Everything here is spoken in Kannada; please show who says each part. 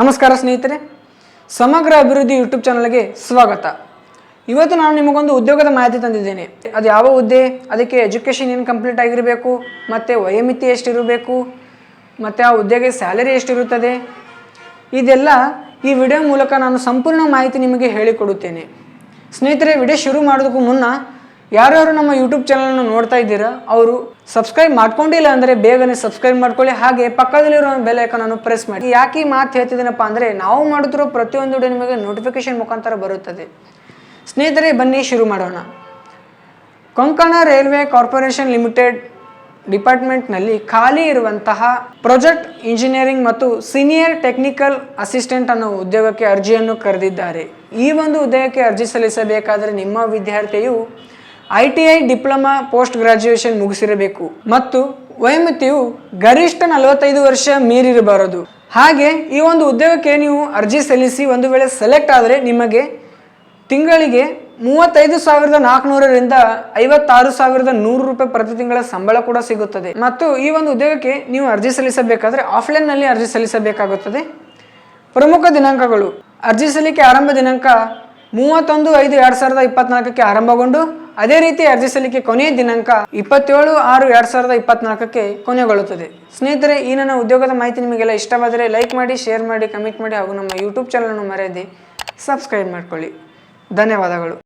Speaker 1: ನಮಸ್ಕಾರ ಸ್ನೇಹಿತರೆ, ಸಮಗ್ರ ಅಭಿವೃದ್ಧಿ ಯೂಟ್ಯೂಬ್ ಚಾನಲ್ಗೆ ಸ್ವಾಗತ. ಇವತ್ತು ನಾನು ನಿಮಗೊಂದು ಉದ್ಯೋಗದ ಮಾಹಿತಿ ತಂದಿದ್ದೇನೆ. ಅದು ಯಾವ ಹುದ್ದೆ, ಅದಕ್ಕೆ ಎಜುಕೇಷನ್ ಏನು ಕಂಪ್ಲೀಟ್ ಆಗಿರಬೇಕು, ಮತ್ತು ವಯೋಮಿತಿ ಎಷ್ಟಿರಬೇಕು, ಮತ್ತು ಆ ಹುದ್ದೆಗೆ ಸ್ಯಾಲರಿ ಎಷ್ಟಿರುತ್ತದೆ, ಇದೆಲ್ಲ ಈ ವಿಡಿಯೋ ಮೂಲಕ ನಾನು ಸಂಪೂರ್ಣ ಮಾಹಿತಿ ನಿಮಗೆ ಹೇಳಿಕೊಡುತ್ತೇನೆ. ಸ್ನೇಹಿತರೆ, ವಿಡಿಯೋ ಶುರು ಮಾಡೋದಕ್ಕೂ ಮುನ್ನ ಯಾರ್ಯಾರು ನಮ್ಮ ಯೂಟ್ಯೂಬ್ ಚಾನಲನ್ನು ನೋಡ್ತಾ ಇದ್ದೀರಾ, ಅವರು ಸಬ್ಸ್ಕ್ರೈಬ್ ಮಾಡ್ಕೊಂಡಿಲ್ಲ ಅಂದರೆ ಬೇಗನೆ ಸಬ್ಸ್ಕ್ರೈಬ್ ಮಾಡ್ಕೊಳ್ಳಿ. ಹಾಗೆ ಪಕ್ಕದಲ್ಲಿರೋ ಬೆಲ್ ಐಕಾನನ್ನು ಪ್ರೆಸ್ ಮಾಡಿ. ಯಾಕೆ ಈ ಮಾತು ಹೇಳ್ತಿದ್ದೀನಪ್ಪ ಅಂದರೆ ನಾವು ಮಾಡುತ್ತಿರೋ ಪ್ರತಿಯೊಂದು ನಿಮಗೆ ನೋಟಿಫಿಕೇಶನ್ ಮುಖಾಂತರ ಬರುತ್ತದೆ. ಸ್ನೇಹಿತರೆ, ಬನ್ನಿ ಶುರು ಮಾಡೋಣ. ಕೊಂಕಣ ರೈಲ್ವೆ ಕಾರ್ಪೊರೇಷನ್ ಲಿಮಿಟೆಡ್ ಡಿಪಾರ್ಟ್ಮೆಂಟ್ನಲ್ಲಿ ಖಾಲಿ ಇರುವಂತಹ ಪ್ರಾಜೆಕ್ಟ್ ಇಂಜಿನಿಯರಿಂಗ್ ಮತ್ತು ಸೀನಿಯರ್ ಟೆಕ್ನಿಕಲ್ ಅಸಿಸ್ಟೆಂಟ್ ಅನ್ನೋ ಉದ್ಯೋಗಕ್ಕೆ ಅರ್ಜಿಯನ್ನು ಕರೆದಿದ್ದಾರೆ. ಈ ಒಂದು ಉದ್ಯೋಗಕ್ಕೆ ಅರ್ಜಿ ಸಲ್ಲಿಸಬೇಕಾದರೆ ನಿಮ್ಮ ವಿದ್ಯಾರ್ಥಿಯು I T I diploma post graduation ಮುಗಿಸಿರಬೇಕು. ಮತ್ತು ವಯೋಮಿತಿಯು ಗರಿಷ್ಠ ನಲವತ್ತೈದು ವರ್ಷ ಮೀರಿರಬಾರದು. ಹಾಗೆ ಈ ಒಂದು ಉದ್ಯೋಗಕ್ಕೆ ನೀವು ಅರ್ಜಿ ಸಲ್ಲಿಸಿ ಒಂದು ವೇಳೆ ಸೆಲೆಕ್ಟ್ ಆದರೆ ನಿಮಗೆ ತಿಂಗಳಿಗೆ ಮೂವತ್ತೈದು ಸಾವಿರದ ನಾಲ್ಕುನೂರರಿಂದ ಐವತ್ತಾರು ಸಾವಿರದ ನೂರು ರೂಪಾಯಿ ಪ್ರತಿ ತಿಂಗಳ ಸಂಬಳ ಕೂಡ ಸಿಗುತ್ತದೆ. ಮತ್ತು ಈ ಒಂದು ಉದ್ಯೋಗಕ್ಕೆ ನೀವು ಅರ್ಜಿ ಸಲ್ಲಿಸಬೇಕಾದರೆ ಆಫ್ಲೈನ್ನಲ್ಲಿ ಅರ್ಜಿ ಸಲ್ಲಿಸಬೇಕಾಗುತ್ತದೆ. ಪ್ರಮುಖ ದಿನಾಂಕಗಳು. ಅರ್ಜಿ ಸಲ್ಲಿಕೆ ಆರಂಭ ದಿನಾಂಕ ಮೂವತ್ತೊಂದು ಐದು ಎರಡು ಸಾವಿರದ ಇಪ್ಪತ್ನಾಲ್ಕಕ್ಕೆ ಆರಂಭಗೊಂಡು ಅದೇ ರೀತಿ ಅರ್ಜಿ ಸಲ್ಲಿಕೆ ಕೊನೆಯ ದಿನಾಂಕ ಇಪ್ಪತ್ತೇಳು ಆರು ಎರಡು ಸಾವಿರದ ಇಪ್ಪತ್ನಾಲ್ಕಕ್ಕೆ ಕೊನೆಗೊಳ್ಳುತ್ತದೆ. ಸ್ನೇಹಿತರೆ, ಈ ನನ್ನ ಉದ್ಯೋಗದ ಮಾಹಿತಿ ನಿಮಗೆಲ್ಲ ಇಷ್ಟವಾದರೆ ಲೈಕ್ ಮಾಡಿ, ಶೇರ್ ಮಾಡಿ, ಕಮೆಂಟ್ ಮಾಡಿ ಹಾಗೂ ನಮ್ಮ ಯೂಟ್ಯೂಬ್ ಚಾನಲನ್ನು ಮರೆಯದೆ ಸಬ್ಸ್ಕ್ರೈಬ್ ಮಾಡಿಕೊಳ್ಳಿ. ಧನ್ಯವಾದಗಳು.